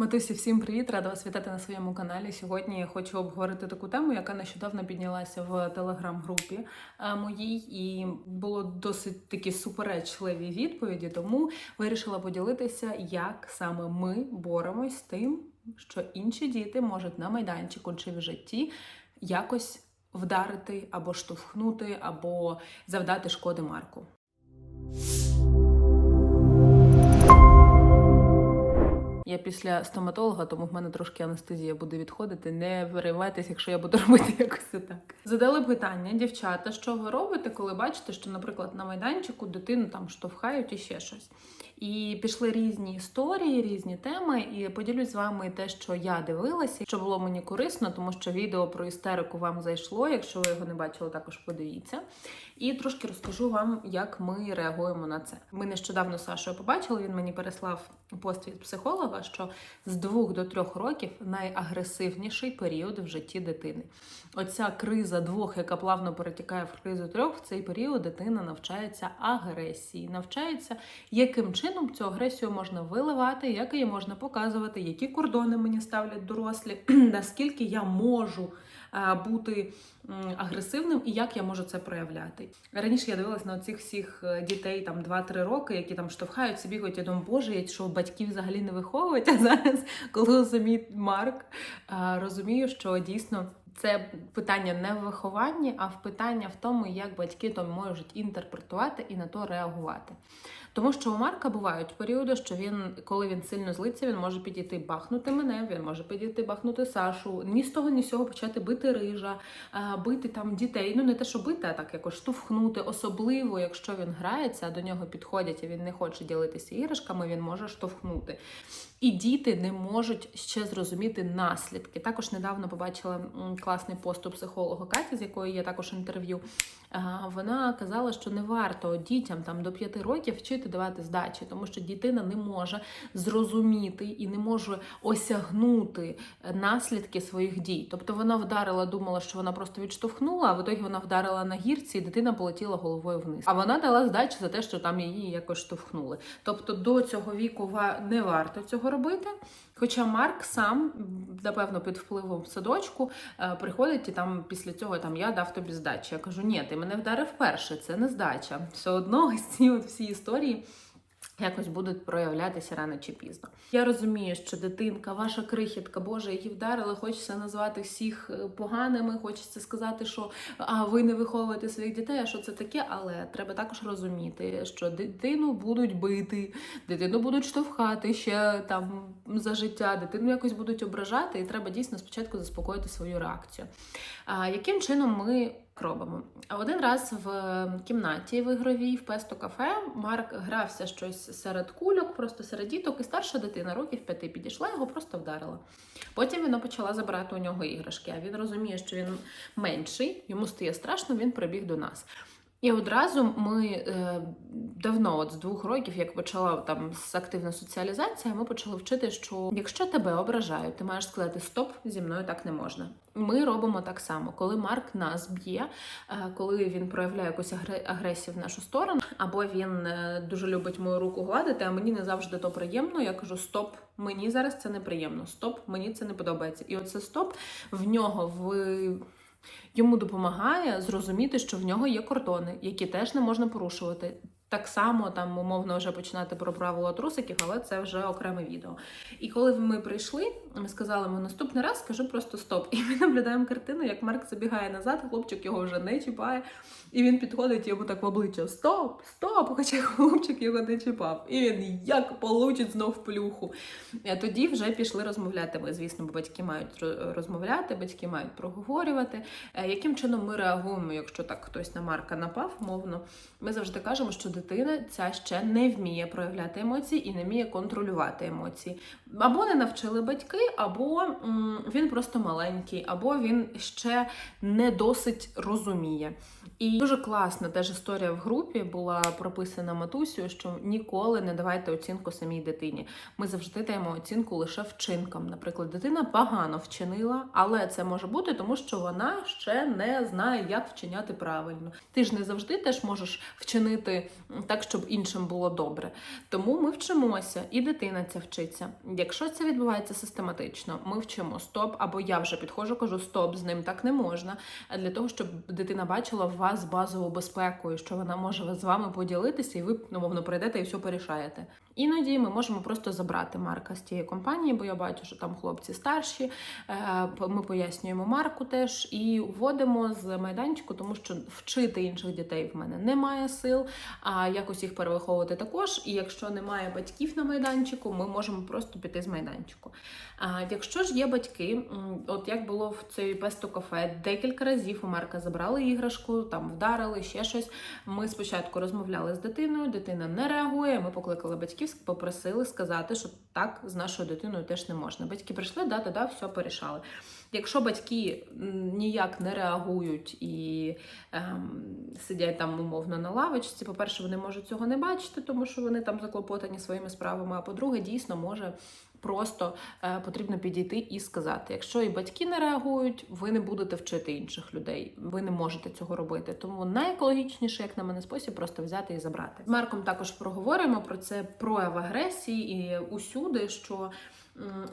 Матусі, всім привіт! Рада вас вітати на своєму каналі. Сьогодні я хочу обговорити таку тему, яка нещодавно піднялася в телеграм-групі е, моїй, і було досить такі суперечливі відповіді. Тому вирішила поділитися, як саме ми боремось з тим, що інші діти можуть на майданчику чи в житті якось вдарити або штовхнути, або завдати шкоди Марку. Я після стоматолога, тому в мене трошки анестезія буде відходити. Не переймайтесь, якщо я буду робити якось так. Задали питання, дівчата, що ви робите, коли бачите, що, наприклад, на майданчику дитину там штовхають і ще щось. І пішли різні історії, різні теми. І поділюсь з вами те, що я дивилася, що було мені корисно, тому що відео про істерику вам зайшло. Якщо ви його не бачили, також подивіться. І трошки розкажу вам, як ми реагуємо на це. Ми нещодавно з Сашою побачили. Він мені переслав пост від психолога, що з двох до трьох років найагресивніший період в житті дитини. Оця криза двох, яка плавно перетікає в кризу трьох, в цей період дитина навчається агресії, навчається, яким чином цю агресію можна виливати, як її можна показувати, які кордони мені ставлять дорослі, наскільки я можу бути агресивним і як я можу це проявляти. Раніше я дивилась на цих всіх е, дітей там 2-3 роки, які там штовхаються, бігають. Я думаю, боже, я що батьки взагалі не виховують. А зараз, коли самі Марк, е, розумію, що дійсно. Це питання не в вихованні, а в питання в тому, як батьки то можуть інтерпретувати і на то реагувати. Тому що у Марка бувають періоди, що він, коли він сильно злиться, він може підійти бахнути мене, він може підійти бахнути Сашу, ні з того, ні з цього почати бити рижа, бити там дітей. Ну не те, що бити, а так якось штовхнути. Особливо, якщо він грається, а до нього підходять, і він не хоче ділитися іграшками, він може штовхнути. І діти не можуть ще зрозуміти наслідки. Також недавно побачила класний пост у психолога Каті, з якої є також інтерв'ю. Вона казала, що не варто дітям там до 5 років вчити давати здачі, тому що дитина не може зрозуміти і не може осягнути наслідки своїх дій. Тобто вона вдарила, думала, що вона просто відштовхнула, а в ітогі вона вдарила на гірці, і дитина полетіла головою вниз. А вона дала здачу за те, що там її якось штовхнули. Тобто до цього віку не варто цього робити. Хоча Марк сам, напевно, під впливом садочку е, приходить і там після цього там я дав тобі здачі. Я кажу, ні, ти мене вдарив перше, це не здача. Все одно ці от всі історії. Якось будуть проявлятися рано чи пізно. Я розумію, що дитинка, ваша крихітка, Боже, її вдарили, хочеться назвати всіх е, поганими, хочеться сказати, що а ви не виховуєте своїх дітей, а що це таке, але треба також розуміти, що дитину будуть бити, дитину будуть штовхати ще там за життя, дитину якось будуть ображати, і треба дійсно спочатку заспокоїти свою реакцію. А яким чином ми робимо? А Один раз в кімнаті в ігровій в песто кафе Марк грався щось серед кульок, просто серед діток, і старша дитина років п'яти підійшла, його просто вдарила. Потім вона почала забирати у нього іграшки. А він розуміє, що він менший, йому стає страшно, він прибіг до нас. І одразу ми е, давно, от з двох років, як почала там активна соціалізація, ми почали вчити, що якщо тебе ображають, ти маєш сказати Стоп, зі мною так не можна. Ми робимо так само, коли Марк нас б'є, е, коли він проявляє якусь агре- агресію в нашу сторону, або він е, дуже любить мою руку гладити, а мені не завжди то приємно. Я кажу: Стоп, мені зараз це неприємно. Стоп, мені це не подобається. І оце стоп в нього в. Йому допомагає зрозуміти, що в нього є кордони, які теж не можна порушувати. Так само там умовно вже починати про правила трусиків, але це вже окреме відео. І коли ми прийшли, ми сказали, ми наступний раз скажу просто стоп. І ми наблюдаємо картину, як Марк забігає назад, хлопчик його вже не чіпає, і він підходить йому так в обличчя: Стоп, стоп! Хоча хлопчик його не чіпав. І він як получить знов плюху. Тоді вже пішли розмовляти. Ми, звісно, бо батьки мають розмовляти, батьки мають проговорювати. Е, Яким чином ми реагуємо, якщо так хтось на Марка напав, мовно, ми завжди кажемо, що дитина ця ще не вміє проявляти емоції і не вміє контролювати емоції. Або не навчили батьки, або він просто маленький, або він ще не досить розуміє. І дуже класна теж історія в групі була прописана матусею, що ніколи не давайте оцінку самій дитині. Ми завжди даємо оцінку лише вчинкам. Наприклад, дитина погано вчинила, але це може бути тому, що вона ще не знає, як вчиняти правильно. Ти ж не завжди теж можеш вчинити так, щоб іншим було добре. Тому ми вчимося, і дитина ця вчиться. Якщо це відбувається систематично, ми вчимо стоп, або я вже підходжу, кажу стоп, з ним так не можна. Для того, щоб дитина бачила в вас базову безпеку, і що вона може з вами поділитися, і ви ну, мовно прийдете і все порішаєте. Іноді ми можемо просто забрати Марка з тієї компанії, бо я бачу, що там хлопці старші. Е, Ми пояснюємо Марку теж і вводимо з майданчику, тому що вчити інших дітей в мене немає сил, а якось їх перевиховувати також. І якщо немає батьків на майданчику, ми можемо просто піти з майданчику. А якщо ж є батьки, от як було в цій песто кафе, декілька разів у Марка забрали іграшку, там вдарили ще щось. Ми спочатку розмовляли з дитиною, дитина не реагує. Ми покликали батьків, попросили сказати, що так з нашою дитиною теж не можна. Батьки прийшли, да, да, да, все порішали. Якщо батьки ніяк не реагують і ем, сидять там умовно на лавочці, по-перше, вони можуть цього не бачити, тому що вони там заклопотані своїми справами. А по-друге, дійсно може просто е, потрібно підійти і сказати: якщо і батьки не реагують, ви не будете вчити інших людей. Ви не можете цього робити. Тому найекологічніше, як на мене, спосіб просто взяти і забрати. З Марком також проговоримо про це прояв агресії і усюди, що.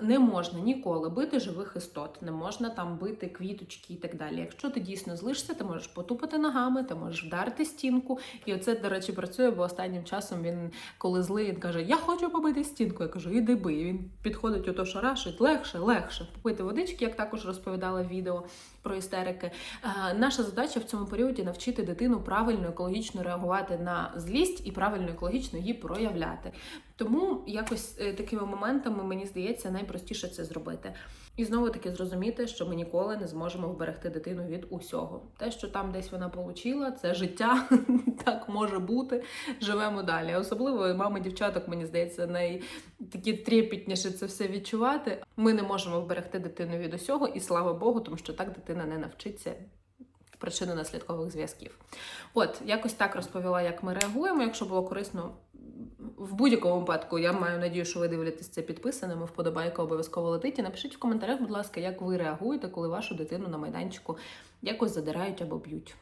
Не можна ніколи бити живих істот, не можна там бити квіточки і так далі. Якщо ти дійсно злишся, ти можеш потупати ногами, ти можеш вдарити стінку. І оце, до речі, працює, бо останнім часом він, коли злий, він каже: Я хочу побити стінку. Я кажу, іди бий. Він підходить ото шарашить, легше, легше. Попити водички, як також розповідала відео про істерики. Е, Наша задача в цьому періоді навчити дитину правильно екологічно реагувати на злість і правильно екологічно її проявляти. Тому якось е, такими моментами мені здається найпростіше це зробити. І знову таки зрозуміти, що ми ніколи не зможемо вберегти дитину від усього. Те, що там десь вона получила, це життя, так може бути. Живемо далі. Особливо мами дівчаток, мені здається, най такі трепетніше це все відчувати. Ми не можемо вберегти дитину від усього, і слава Богу, тому що так дитина не навчиться причинно-наслідкових зв'язків. От, якось так розповіла, як ми реагуємо. Якщо було корисно, в будь-якому випадку, я маю надію, що ви дивитесь це підписаними. Вподобайка обов'язково летить. І напишіть в коментарях, будь ласка, як ви реагуєте, коли вашу дитину на майданчику якось задирають або б'ють.